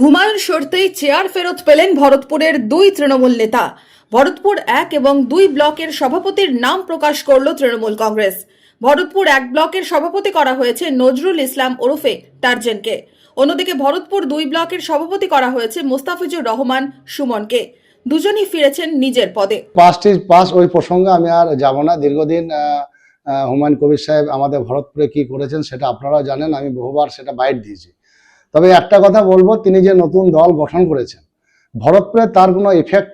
হুমায়ুন সরতেই চেয়ার ফেরত পেলেন ভরতপুরের দুই তৃণমূল নেতা। ভরতপুর এক এবং দুই ব্লকের সভাপতির নাম প্রকাশ করল তৃণমূল কংগ্রেস। ভরতপুর এক ব্লকের সভাপতি করা হয়েছে নজরুল ইসলাম ওরফে টার্জেনকে অন্যদিকে ভরতপুর দুই ব্লকের সভাপতি করা হয়েছে মোস্তাফিজুর রহমান সুমনকে। দুজনই ফিরেছেন নিজের পদে। পাঁচটি পাঁচ ওই প্রসঙ্গে আমি আর যাব না। দীর্ঘদিন আহ, আহ, হুমায়ুন কবির সাহেব আমাদের ভরতপুরে কি করেছেন সেটা আপনারা জানেন, আমি বহুবার সেটা বাইট দিয়েছি। তবে একটা কথা বলব, তিনি যে নতুন দল গঠন করেছেন, ভরতপুরে তার কোনো ইফেক্ট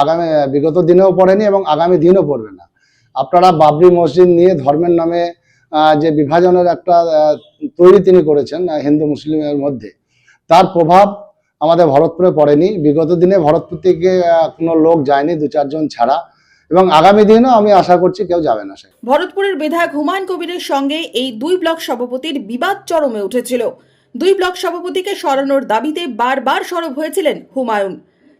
আগামী, বিগত দিনেও পড়েনি এবং আগামী দিনও পড়বে না। আপনারা বাবরি মসজিদ নিয়ে ধর্মের নামে যে বিভাজনের একটা তৈরি তিনি করেছেন হিন্দু মুসলিমের মধ্যে, তার প্রভাব আমাদের ভরতপুরে পড়েনি। বিগত দিনে ভরতপুর থেকে কোনো লোক যায়নি, দু চারজন ছাড়া। এবং আগামী দিনও আমি আশা করছি কেউ যাবে না সে। ভরতপুরের বিধায়ক হুমায়ুন কবিরের সঙ্গে এই দুই ব্লক সভাপতির বিবাদ চরমে উঠেছিল। দুই ব্লক সভাপতিকে সরানোর দাবিতে বারবার সরব হয়েছিলেন হুমায়ুন।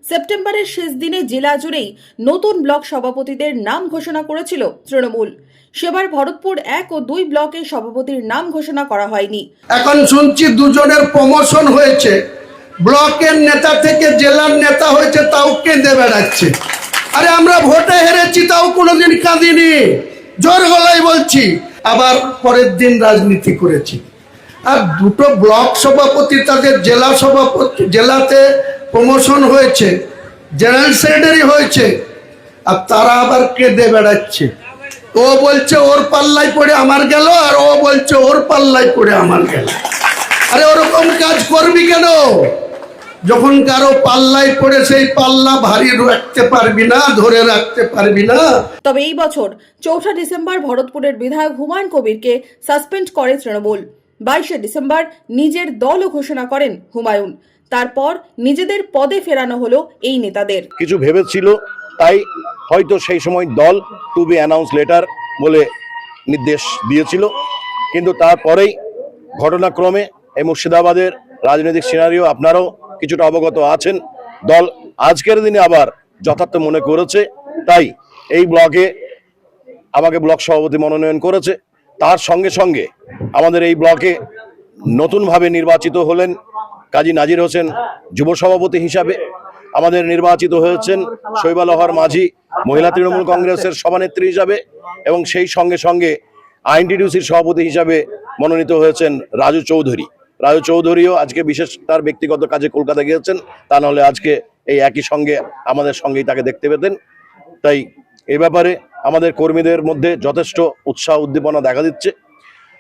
সেপ্টেম্বরের শেষ দিনে জেলা জুড়েই নতুন ব্লক সভাপতিদের নাম ঘোষণা করেছিল তৃণমূল। সেবার ভরতপুর এক ও দুই ব্লকের সভাপতির নাম ঘোষণা করা হয়নি। এখন শুনছি দুজনের প্রমোশন হয়েছে। ব্লকের নেতা থেকে জেলার নেতা হয়েছে তাও কেঁদে বেড়াচ্ছে। আরে আমরা ভোটে হেরেছি, তাও কোনোদিন কাঁদিনি। জোর গলায় বলছি, আবার পরের দিন রাজনীতি করেছি। আর দুটো ব্লক সভাপতি তাদের জেলা সভাপতি, জেলাতে প্রমোশন হয়েছে, জেনারেল সেক্রেটারি হয়েছে, আর তারা আবার কেঁদে বেড়াচ্ছে। ও বলছে, ওর পাল্লায় পড়ে আমার গেল, আর ও বলছে, ওর পাল্লায় পড়ে আমার গেল। আরে ওরকম কাজ করবি কেন? যখন কারও পাল্লায় পড়ে সেই পাল্লা ভারী রাখতে পারবি না ধরে রাখতে পারবি না। তবে এই বছর চৌঠা ডিসেম্বর ভরতপুরের বিধায়ক হুমায়ুন কবিরকে সাসপেন্ড করে তৃণমূল। বাইশে ডিসেম্বর নিজের দলও ঘোষণা করেন হুমায়ুন। তারপর নিজেদের পদে ফেরানো হলো এই নেতাদের। কিছু ভেবেছিল তাই হয়তো সেই সময় দল টু বি অ্যানাউন্স লেটার বলে নির্দেশ দিয়েছিল। কিন্তু তারপরেই ঘটনাক্রমে এই মুর্শিদাবাদের রাজনৈতিক সিনারিও আপনারাও কিছুটা অবগত আছেন। দল আজকের দিনে আবার যথার্থ মনে করেছে। তাই এই ব্লকে আমাকে ব্লক সভাপতি মনোনয়ন করেছে। তার সঙ্গে সঙ্গে আমাদের এই ব্লকে নতুনভাবে নির্বাচিত হলেন কাজী নাজির হোসেন যুব সভাপতি হিসাবে। আমাদের নির্বাচিত হয়েছেন শৈবালহর মাঝি, মহিলা তৃণমূল কংগ্রেসের সভানেত্রী হিসাবে এবং সেই সঙ্গে সঙ্গে আইনটিডিউসির সভাপতি হিসাবে মনোনীত হয়েছেন রাজু চৌধুরী। রাজু চৌধুরীও আজকে বিশেষ তার ব্যক্তিগত কাজে কলকাতা গিয়েছেন। তা নাহলে আজকে এই একই সঙ্গে আমাদের সঙ্গেই তাকে দেখতে পেতেন। তাই এ ব্যাপারে আমাদের কর্মীদের মধ্যে যথেষ্ট উৎসাহ উদ্দীপনা দেখা দিচ্ছে।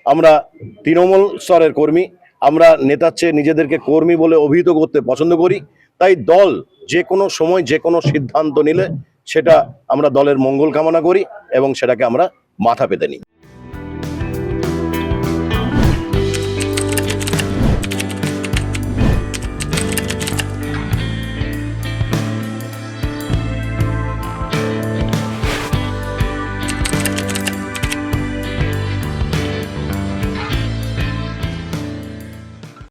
আমরা তৃণমূল স্তরের কর্মী, আমরা নেতার চেয়ে নিজেদেরকে কর্মী বলে অভিহিত করতে পছন্দ করি। তাই দল যে কোনো সময় যে কোনো সিদ্ধান্ত নিলে সেটা আমরা দলের মঙ্গল কামনা করি এবং সেটাকে আমরা মাথা পেতে নিই।